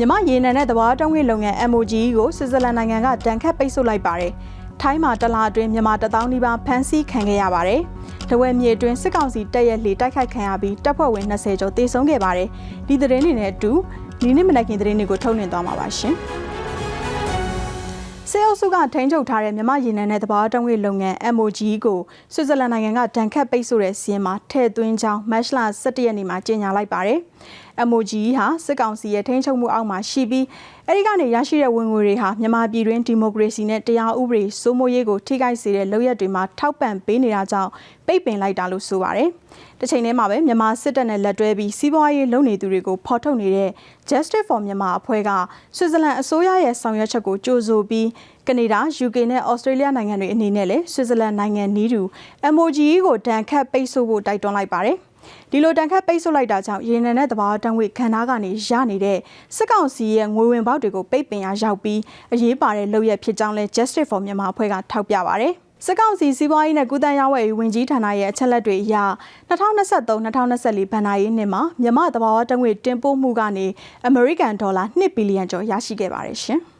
မြမရေနံနဲ့သဘာဝတုံးဝင်လုပ်ငန်း MOG ကိုဆွစ်ဇာလန်နိုင်ငံကတန်ခတ်ပိတ်ဆို့လိုက်ပါတယ်။ထိုင်းမှာတစ်လအတွင်းမြန်မာတစ်သောင်းနီးပါးဖမ်းဆီးခံခဲ့ရပါတယ်။တဝဲမြေအတွင်းစစ်ကောင်စီတပ်ရဲ့လေတိုက်ခိုက်ခံရပြီးတပ်ဖွဲ့ဝင်20ကျော်တေဆုံးခဲ့ပါတယ်။ဒီသတင်းတွေနဲ့အတူဒီနေ့မနက်ခင်းသတင်းတွေကိုထုတ်လွှင့်သွားမှာပါရှင်။စေအုပ်စုကထိန်းချုပ်ထားတဲ့မြမရေနံနဲ့တဘာတုံးဝေလုပ်ငန်း MOG ကိုဆွစ်ဇာလန်နိုင်ငံကတန်ခတ်ပိတ်ဆို့တဲ့စီးရင်မှာထည့်သွင်းကြောင်းမတ်လ17ရက်နေ့မှာကြေညာလိုက်ပါတယ်။ MOG ဟာစစ်ကောင်စီရဲ့ထိန်းချုပ်မှုအောက်မှာရှိပြီးအဲဒီကနေရရှိတဲ့ဝင်ငွေတွေဟာမြန်မာပြည်တွင်းဒီမိုကရေစီနဲ့တရားဥပဒေစိုးမိုးရေးကိုထိခိုက်စေတဲ့လုပ်ရက်တွေမှာထောက်ပံ့ပေးနေတာကြောင့်ပိတ်ပင်လိုက်တာလို့ဆိုပါတယ်။တစ်ချိန်တည်းမှာပဲမြန်မာစစ်တပ်နဲ့လက်တွဲပြီးစီးပွားရေးလုပ်နေသူတွေကိုဖော်ထုတ်နေတဲ့ Justice for Myanmar အဖွဲ့ကဆွစ်ဇာလန်အစိုးရရဲ့ဆောင်ရွက်ချက်ကိုကြိုဆိုပြီးကနေဒါ UK နဲ့ Australia နိုင်ငံတွေအနေနဲ့လည်းဆွစ်ဇာလန်နိုင်ငံနီးတူ MOG ကိုတန်ခတ်ပိတ်ဆို့ဖို့တိုက်တွန်းလိုက်ပါတယ်။ ဒီလိုတန်ခတ်ပိတ်ဆို့လိုက်တာကြောင့်ရေနံနဲ့တဘာတံငွေခန္ဓာကနေရနေတဲ့စစ်ကောင်စီရဲ့ငွေဝင်ပေါက်တွေကိုပိတ်ပင်ရရောက်ပြီးအရေးပါတဲ့လုပ်ရက်ဖြစ်ကြောင်းလဲ Justice for Myanmar အဖွဲ့ကထောက်ပြပါတယ်။စစ်ကောင်စီစီးပွားရေးနဲ့ကုသရေးဝယ်ရေးဝန်ကြီးဌာနရဲ့အချက်လက်တွေအရ2023-2024ဘဏ္ဍာရေးနှစ်မှာမြန်မာတဘာဝတံငွေတင်ပို့မှုကနေအမေရိကန်ဒေါ်လာ1ဘီလီယံကျော်ရရှိခဲ့ပါတယ်ရှင်။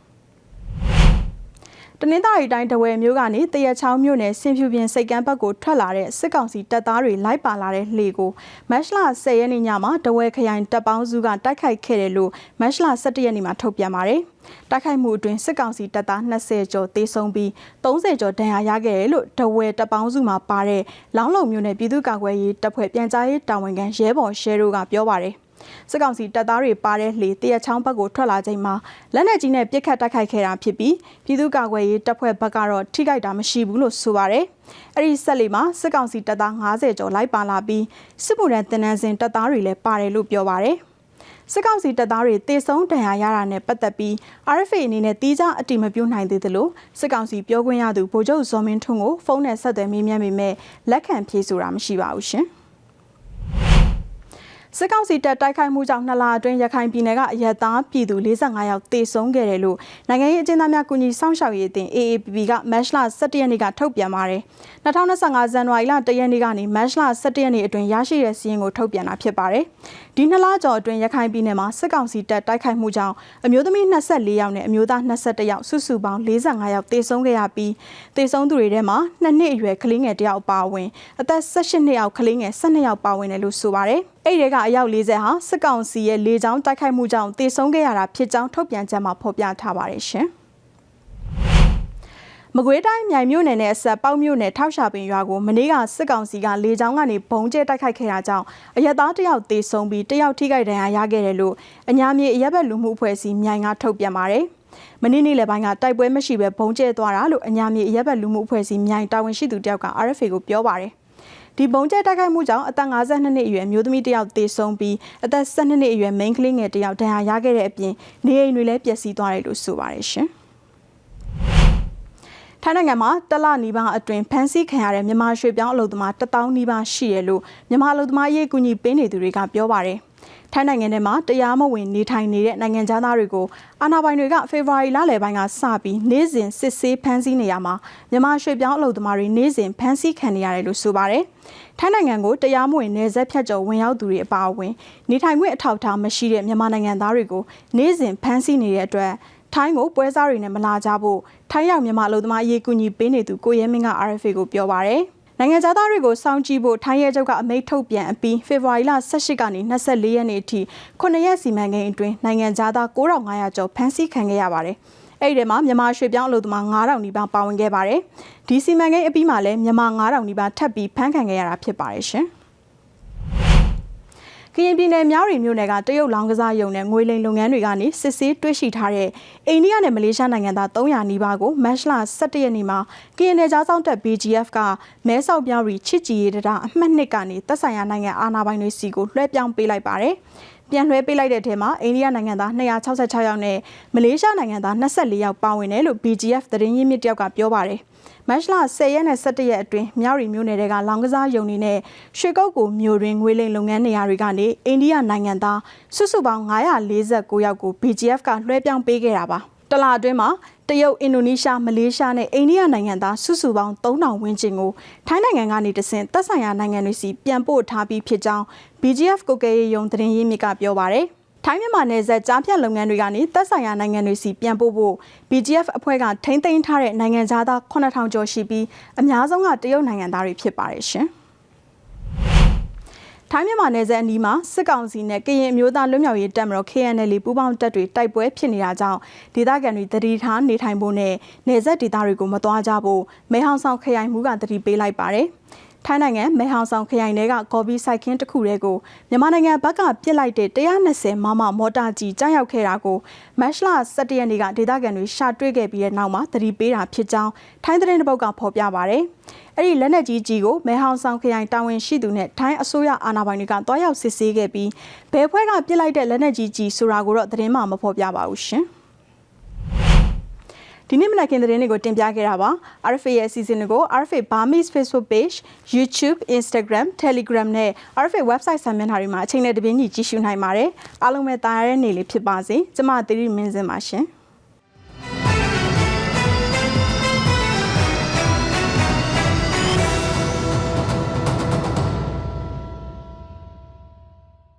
တနင်္သာရီတိုင်းတဝယ်မြို့ကနေတရချောင်းမြို့နယ်စင်ဖြူပြင်စိတ်ကမ်းဘက်ကိုထွက်လာတဲ့စစ်ကောင်စီတပ်သားတွေလိုက်ပါလာတဲ့လှေကိုမတ်လ10ရက်နေ့ညမှာတဝယ်ခရိုင်တပ်ပေါင်းစုကတိုက်ခိုက်ခဲ့တယ်လို့မတ်လ17ရက်နေ့မှာထုတ်ပြန်ပါတယ်။တိုက်ခိုက်မှုအတွင်းစစ်ကောင်စီတပ်သား20ကျော်သေဆုံးပြီး30ကျော်ဒဏ်ရာရခဲ့တယ်လို့တဝယ်တပ်ပေါင်းစုမှာပါတဲ့လောင်းလုံမြို့နယ်ပြည်သူ့ကာကွယ်ရေးတပ်ဖွဲ့ပြန်ကြားရေးတာဝန်ခံရဲဘော်ရှဲတို့ကပြောပါတယ်။ စစ်ကောင်စီတပ်သားတွေပါတဲ့လှေတရချောင်းဘက်ကိုထွက်လာချိန်မှာလက်နက်ကြီးနဲ့ပစ်ခတ်တိုက်ခိုက်ခဲ့တာဖြစ်ပြီးပြည်သူ့ကာကွယ်ရေးတပ်ဖွဲ့ဘက်ကတော့ထိခိုက်တာမရှိဘူးလို့ဆိုပါတယ်။အဲ့ဒီဆက်လီမှာစစ်ကောင်စီတပ်သား90ကျော်လိုက်ပါလာပြီးစစ်မှုထမ်းတင်နန်းစဉ်တပ်သားတွေလည်းပါတယ်လို့ပြောပါတယ်။စစ်ကောင်စီတပ်သားတွေတေဆုံးဒဏ်ရာရတာနဲ့ပတ်သက်ပြီး RFA အနေနဲ့တီးခြားအတိမပြုနိုင်သေးသလိုစစ်ကောင်စီပြောခွင့်ရသူဗိုလ်ချုပ်ဇော်မင်းထွန်းကိုဖုန်းနဲ့ဆက်သွယ်မေးမြန်းပေမဲ့လက်ခံဖြေဆိုတာမရှိပါဘူးရှင်။ စစ်ကောင်စီတပ်တိုက်ခိုက်မှုကြောင့်နှစ်လအတွင်းရခိုင်ပြည်နယ်ကအရက်သားပြည်သူ45ယောက်သေဆုံးခဲ့တယ်လို့နိုင်ငံရေးအကျဉ်းသားများကူညီစောင့်ရှောက်ရေးအသင်း AAPP ကမတ်လ17ရက်နေ့ကထုတ်ပြန်ပါတယ်။2025ဇန်နဝါရီလ1ရက်နေ့ကနေမတ်လ17ရက်နေ့အတွင်းရရှိတဲ့စီးရင်ကိုထုတ်ပြန်တာဖြစ်ပါတယ်။ဒီနှစ်လကျော်အတွင်းရခိုင်ပြည်နယ်မှာစစ်ကောင်စီတပ်တိုက်ခိုက်မှုကြောင့်အမျိုးသမီး24ယောက်နဲ့အမျိုးသား21ယောက်စုစုပေါင်း45ယောက်သေဆုံးခဲ့ရပြီးသေဆုံးသူတွေထဲမှာနှစ်နှစ်အရွယ်ကလေးငယ်တယောက်ပါဝင်အသက်18နှစ်အောက်ကလေးငယ်12ယောက်ပါဝင်တယ်လို့ဆိုပါတယ်။ အဲ့ဒီကအယောက်40ဟာစစ်ကောင်စီရဲ့လေကြောင်းတိုက်ခိုက်မှုကြောင့်တေဆုံးခဲ့ရတာဖြစ်ကြောင်းထုတ်ပြန်ချက်မှာဖော်ပြထားပါတယ်ရှင်။မကွေးတိုင်းမြိုင်မြို့နယ်နဲ့အဆက်ပေါက်မြို့နယ်ထောက်ရှာပင်ရွာကိုမနေ့ကစစ်ကောင်စီကလေကြောင်းကနေဘုံကျဲတိုက်ခိုက်ခဲ့တာကြောင့်အရက်သားတယောက်တေဆုံးပြီးတယောက်ထိခိုက်ဒဏ်ရာရခဲ့တယ်လို့အညာမြေအရက်ဘက်လူမှုအဖွဲ့အစည်းမြိုင်ကထုတ်ပြန်ပါတယ်။မနေ့နေ့လယ်ပိုင်းကတိုက်ပွဲမရှိဘဲဘုံကျဲသွားတာလို့အညာမြေအရက်ဘက်လူမှုအဖွဲ့အစည်းမြိုင်တာဝန်ရှိသူတယောက်က RFA ကိုပြောပါတယ်။ ဒီဘုံကျဲတိုက်ခိုက်မှုကြောင့်အသက်52နှစ်အရွယ်မျိုးသမီးတစ်ယောက်သေဆုံးပြီးအသက်12နှစ်အရွယ်မိန်းကလေးငယ်တစ်ယောက်ဒဏ်ရာရခဲ့တဲ့အပြင်နေအိမ်တွေလည်းပျက်စီးသွားတယ်လို့ဆိုပါတယ်ရှင်။ထိုင်းနိုင်ငံမှာတလနီးပါးအတွင်းဖမ်းဆီးခံရတဲ့မြန်မာရွှေပြောင်းအလုပ်သမား1000နီးပါးရှိတယ်လို့မြန်မာအလုပ်သမားရေးကူညီပေးနေသူတွေကပြောပါတယ်။ ထိုင်းနိုင်ငံထဲမှာတရားမဝင်နေထိုင်နေတဲ့နိုင်ငံသားတွေကိုအာဏာပိုင်တွေကဖေဖော်ဝါရီလလယ်ပိုင်းကစပြီးနေ့စဉ်စစ်ဆေးဖမ်းဆီးနေရမှာမြန်မာရွှေပြောင်းအလုပ်သမားတွေနေ့စဉ်ဖမ်းဆီးခံနေရတယ်လို့ဆိုပါတယ်။ထိုင်းနိုင်ငံကိုတရားမဝင်နေဆက်ဖြတ်ကျော်ဝင်ရောက်သူတွေအပါအဝင်နေထိုင်ခွင့်အထောက်အထားမရှိတဲ့မြန်မာနိုင်ငံသားတွေကိုနေ့စဉ်ဖမ်းဆီးနေတဲ့အတွက်ထိုင်းကိုပွဲစားတွေနဲ့မလာကြဖို့ထိုင်းရောက်မြန်မာအလုပ်သမားအရေးကူညီပေးနေသူကိုရဲမင်းက RFA ကိုပြောပါရယ်။ နိုင်ငံသားတွေကိုစောင့်ကြည့်ဖို့ထိုင်းရဲချုပ်ကအမိန့်ထုတ်ပြန်အပြီးဖေဖော်ဝါရီလ18ကနေ24ရက်နေ့အထိ9ရက်စီမံကိန်းအတွင်းနိုင်ငံသား9500ကျော်ဖမ်းဆီးခံခဲ့ရပါတယ်။အဲ့ဒီထဲမှာမြန်မာရွှေပြောင်းအလုပ်သမား9000နီးပါးပါဝင်ခဲ့ပါတယ်။ဒီစီမံကိန်းအပြီးမှာလည်းမြန်မာ9000နီးပါးထပ်ပြီးဖမ်းခံခဲ့ရတာဖြစ်ပါတယ်ရှင်။က ရင်ပြည်နယ်မြောက်ရီမြို့နယ်ကတရုတ်လောင်းကစားရုံနဲ့ငွေလိမ်လုပ်ငန်းတွေကနေစစ်ဆေးတွေ့ရှိထားတဲ့အိန္ဒိယနဲ့မလေးရှားနိုင်ငံသား300နီးပါးကိုမတ်လ17ရက်နေ့မှာကရင်နယ်ကြားစောင့်တပ် BGF ကမဲဆောက်မြောက်ရီချစ်ကြည်ရေးတရားအမှတ်2ကနေသက်ဆိုင်ရာနိုင်ငံအာဏာပိုင်တွေစီကိုလွှဲပြောင်းပေးလိုက်ပါတယ်။ပြန်လွှဲပေးလိုက်တဲ့ထဲမှာအိန္ဒိယနိုင်ငံသား266ယောက်နဲ့မလေးရှားနိုင်ငံသား24ယောက်ပါဝင်တယ်လို့ BGF သတင်းရင်းမြစ်တယောက်ကပြောပါတယ်။ မတ်လ10ရက်နဲ့17ရက်အတွင်းမြောက်ရီမြို့နယ်တွေကလောင်ကစားယုံတွေနဲ့ရွှေကုတ်ကိုမြို့တွင်ငွေလိမ်လုပ်ငန်းနေရာတွေကနေအိန္ဒိယနိုင်ငံသားစုစုပေါင်း949ယောက်ကို BGF ကလွှဲပြောင်းပေးခဲ့တာပါတလအတွင်းမှာတရုတ်အင်ဒိုနီးရှားမလေးရှားနဲ့အိန္ဒိယနိုင်ငံသားစုစုပေါင်း3000ဝန်းကျင်ကိုထိုင်းနိုင်ငံကနေတဆင့်သက်ဆိုင်ရာနိုင်ငံတွေစီပြန်ပို့ထားပြီးဖြစ်ကြောင်း BGF ကိုကဲရေးယုံသတင်းရင်းမြစ်ကပြောပါရယ် ထိုင်းမြန်မာနယ်စပ်ကြားဖြတ်လုပ်ငန်းတွေကနေသက်ဆိုင်ရာနိုင်ငံတွေစီပြန်ပို့ဖို့ BGF အဖွဲ့ကထိမ့်သိမ်းထားတဲ့နိုင်ငံသားသား9000ကျော်ရှိပြီးအများဆုံးကတရုတ်နိုင်ငံသားတွေဖြစ်ပါတယ်ရှင်။ထိုင်းမြန်မာနယ်စပ်အနီးမှာစစ်ကောင်စီနဲ့ကရင်အမျိုးသားလွတ်မြောက်ရေးတပ်မတော် KNL ပူးပေါင်းတပ်တွေတိုက်ပွဲဖြစ်နေတာကြောင့်ဒေသခံတွေတတိထားနေထိုင်ဖို့နဲ့နယ်စပ်ဒေသတွေကိုမသွားကြဖို့မဲဟောင်ဆောင်ခရိုင်မှုကတတိပေးလိုက်ပါတယ်။ ထိုင်းနိုင်ငံမဲဟောင်ဆောင်ခရိုင်ထဲကကော်ပီစိုက်ခင်းတစ်ခုတည်းကိုမြန်မာနိုင်ငံဘက်ကပြစ်လိုက်တဲ့120မမမော်တာကြီးကြားရောက်ခဲ့တာကိုမတ်လ17ရက်နေ့ကဒေသခံတွေရှာတွေ့ခဲ့ပြီးတဲ့နောက်မှာသတိပေးတာဖြစ်ကြောင်းထိုင်းသတင်းတစ်ပုဒ်ကဖော်ပြပါဗျ။အဲ့ဒီလက်နက်ကြီးကြီးကိုမဲဟောင်ဆောင်ခရိုင်တာဝန်ရှိသူနဲ့ထိုင်းအစိုးရအာဏာပိုင်တွေကတွားရောက်စစ်ဆေးခဲ့ပြီးဘယ်ဖွဲ့ကပြစ်လိုက်တဲ့လက်နက်ကြီးကြီးဆိုတာကိုတော့သတင်းမှမဖော်ပြပါဘူးရှင်။ ဒီနေ့မနက်ခင်းသတင်းတွေကိုတင်ပြခဲ့တာပါ RFA ရဲ့အစီအစဉ်တွေကို RFA Burmese Facebook Page YouTube Instagram Telegram နဲ့ RFA website စာမျက်နှာတွေမှာအချိန်နဲ့တပြေးညီကြည့်ရှုနိုင်ပါတယ်အားလုံးပဲတာယာတဲ့နေ့လေးဖြစ်ပါစေကျမသီရိမင်းစင်ပါရှင်